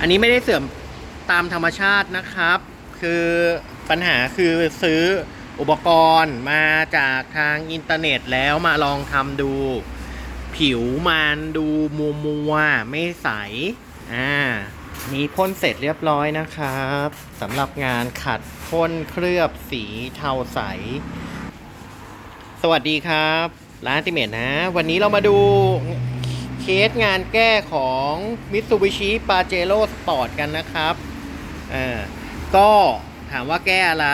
อันนี้ไม่ได้เสื่อมตามธรรมชาตินะครับ คือปัญหาคือซื้ออุปกรณ์มาจากทางอินเทอร์เน็ตแล้วมาลองทำดู ผิวมันดูมัวมัวไม่ใส อ่านี่พ่นเสร็จเรียบร้อยนะครับสำหรับงานขัดพ่นเคลือบสีเทาใส สวัสดีครับร้านติเมตนะ วันนี้เรามาดู เคสงานแก้ของ Mitsubishi Pajero Sport กันนะครับเออก็ถามว่าแก้อะไร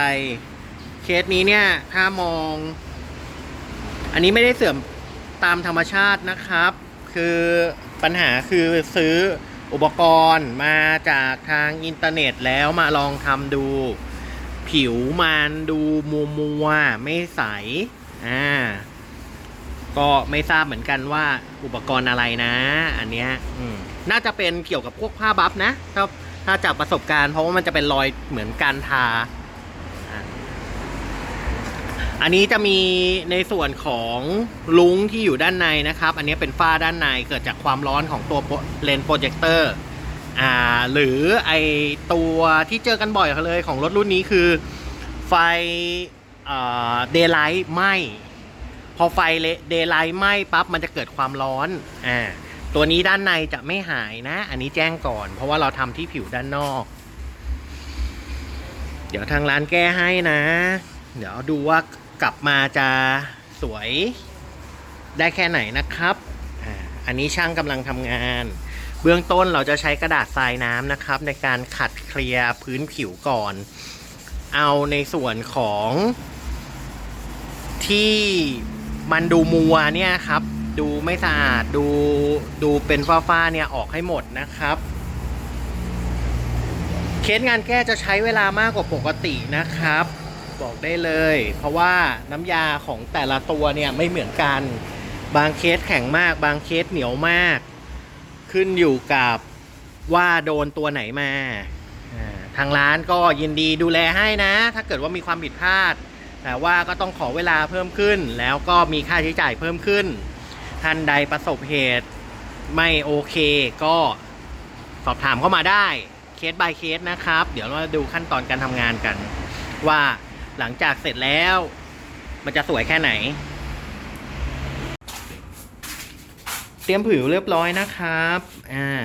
เคสนี้เนี่ย ถ้ามอง อันนี้ไม่ได้เสื่อมตามธรรมชาตินะครับ คือปัญหาคือซื้ออุปกรณ์มาจากทางอินเทอร์เน็ตแล้วมาลองทำดู ผิวมันดูมัวมัวไม่ใส อ่า ก็ไม่ทราบเหมือนกันว่าอุปกรณ์อะไรนะ อันเนี้ยอืมน่าจะเป็นเกี่ยวกับพวกผ้าบัฟนะถ้าถ้าจากประสบการณ์เพราะว่ามันจะเป็นรอยเหมือนการทาอะอันนี้จะมีในส่วนของลุงที่อยู่ด้านในนะครับ อันนี้เป็นฝ้าด้านในเกิดจากความร้อนของตัวเลนส์โปรเจคเตอร์อ่าหรือไอตัวที่เจอกันบ่อยเลยของรถรุ่นนี้คือไฟเดย์ไลท์ไหมพ อไฟเดย์ไลท์ไหมปั๊บมันจะเกิดความร้อนอ่าตัวนี้ด้านในจะไม่หายนะ อันนี้แจ้งก่อน เพราะว่าเราทำที่ผิวด้านนอก เดี๋ยวทางร้านแก้ให้นะ เดี๋ยวดูว่ากลับมาจะสวยได้แค่ไหนนะครับอ่าอันนี้ช่างกำลังทำงาน เบื้องต้นเราจะใช้กระดาษทรายน้ำนะครับ ในการขัดเคลียร์พื้นผิวก่อน เอาในส่วนของที่ มันดูมัวเนี่ยครับ ดูไม่สะอาดดูดูเป็นฝ้าๆเนี่ยออกให้หมดนะครับ เคสงานแก้จะใช้เวลามากกว่าปกตินะครับ บอกได้เลย เพราะว่าน้ำยาของแต่ละตัวเนี่ยไม่เหมือนกัน บางเคสแข็งมาก บางเคสเหนียวมาก ขึ้นอยู่กับว่าโดนตัวไหนมาอ่าทางร้านก็ยินดีดูแลให้นะ ถ้าเกิดว่ามีความผิดพลาด แต่ว่าก็ต้องขอเวลาเพิ่มขึ้น แล้วก็มีค่าใช้จ่ายเพิ่มขึ้น ท่านใดประสบเหตุไม่โอเคก็สอบถามเข้ามาได้เคส by เคสนะครับ เดี๋ยวเรามาดูขั้นตอนการทำงานกัน ว่าหลังจากเสร็จแล้ว มันจะสวยแค่ไหน เตรียมผิวเรียบร้อยนะครับอ่า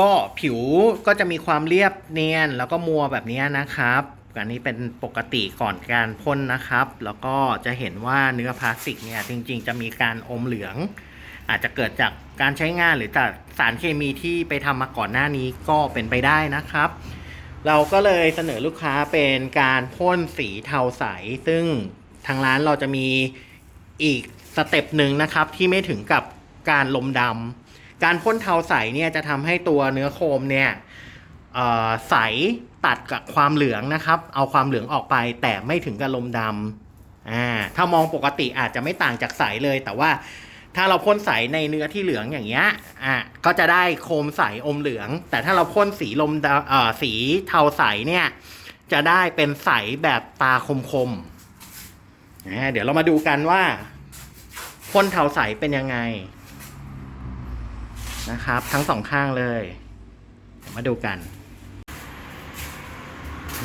ก็ผิวก็จะมีความเรียบเนียนแล้วก็มัวแบบนี้นะครับ อันนี้เป็นปกติก่อนการพ่นนะครับ แล้วก็จะเห็นว่าเนื้อพลาสติกเนี่ยจริงๆ จะมีการอมเหลือง อาจจะเกิดจากการใช้งานหรือจากสารเคมีที่ไปทำมาก่อนหน้านี้ก็เป็นไปได้นะครับ เราก็เลยเสนอลูกค้าเป็นการพ่นสีเทาใส ซึ่งทางร้านเราจะมีอีกสเต็ปหนึ่งนะครับที่ไม่ถึงกับการลมดำการพ่นเทาใสเนี่ยจะทำให้ตัวเนื้อโคมเนี่ย ใสตัดกับความเหลืองนะครับ เอาความเหลืองออกไปแต่ไม่ถึงกับลมดำอ่าถ้ามองปกติอาจจะไม่ต่างจากใสเลย แต่ว่าถ้าเราพ่นใสในเนื้อที่เหลืองอย่างเงี้ยอะก็จะได้โคมใสอมเหลือง แต่ถ้าเราพ่นสีลมเอ่อสีเทาใสเนี่ยจะได้เป็นใสแบบตาคมๆอ่าเดี๋ยวเรามาดูกันว่าพ่นเทาใสเป็นยังไงนะครับ ทั้งสองข้างเลย มาดูกัน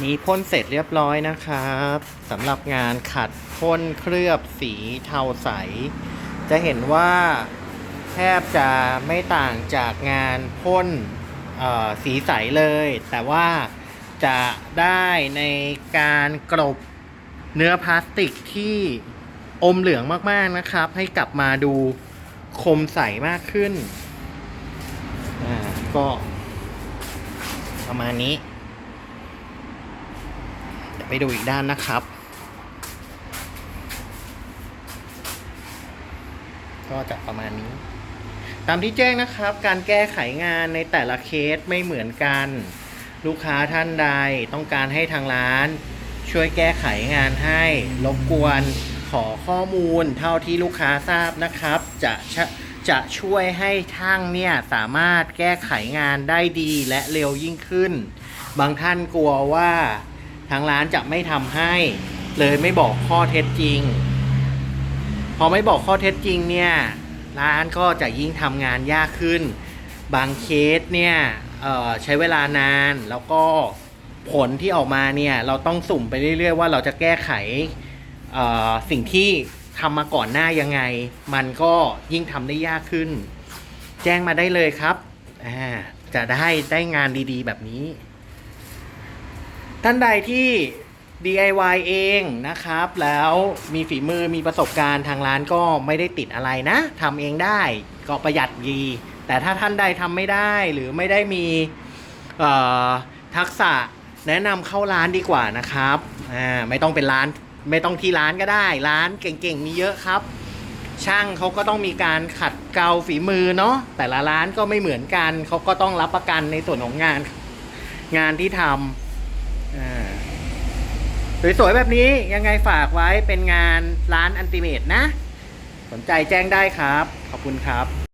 นี่พ่นเสร็จเรียบร้อยนะครับสำหรับงานขัดพ่นเคลือบสีเทาใส จะเห็นว่าแทบจะไม่ต่างจากงานพ่นสีใสเลย แต่ว่าจะได้ในการกรบเนื้อพลาสติกที่อมเหลืองมากๆนะครับ ให้กลับมาดูคมใสมากขึ้น อ่า ก็ประมาณนี้ ไปดูอีกด้านนะครับ ก็จะประมาณนี้ ตามที่แจ้งนะครับ การแก้ไขงานในแต่ละเคสไม่เหมือนกัน ลูกค้าท่านใดต้องการให้ทางร้าน ช่วยแก้ไขงานให้รบกวนขอข้อมูลเท่าที่ลูกค้าทราบนะครับ จะชะจะช่วยให้ช่างเนี่ยสามารถแก้ไขงานได้ดีและเร็วยิ่งขึ้น บางท่านกลัวว่า ทางร้านจะไม่ทำให้ เลยไม่บอกข้อเท็จจริง พอไม่บอกข้อเท็จจริงเนี่ยร้านก็จะยิ่งทำงานยากขึ้น บางเคสเนี่ยใช้เวลานานแล้วก็ผลที่ออกมาเนี่ยเราต้องสุ่มไปเรื่อย ๆ ว่าเราจะแก้ไขสิ่งที่ทำมาก่อนหน้ายังไง มันก็ยิ่งทำได้ยากขึ้น แจ้งมาได้เลยครับจะได้ได้งานดีๆ แบบนี้ ท่านใดที่ DIY เองนะครับ แล้วมีฝีมือมีประสบการณ์ทางร้านก็ไม่ได้ติดอะไรนะทำเองได้ก็ประหยัดดีแต่ถ้าท่านใดทำไม่ได้หรือไม่ได้มีทักษะแนะนำเข้าร้านดีกว่านะครับอ่าไม่ต้องเป็นร้านไม่ต้องที่ร้านก็ได้ ร้านเก่งๆมีเยอะครับ ช่างเขาก็ต้องมีการขัดเกลาฝีมือเนาะแต่ละร้านก็ไม่เหมือนกันเขาก็ต้องรับประกันในส่วนของงานงานที่ทำอ่า สวยๆแบบนี้ยังไงฝากไว้เป็นงานร้านอันติเมตนะ สนใจแจ้งได้ครับ ขอบคุณครับ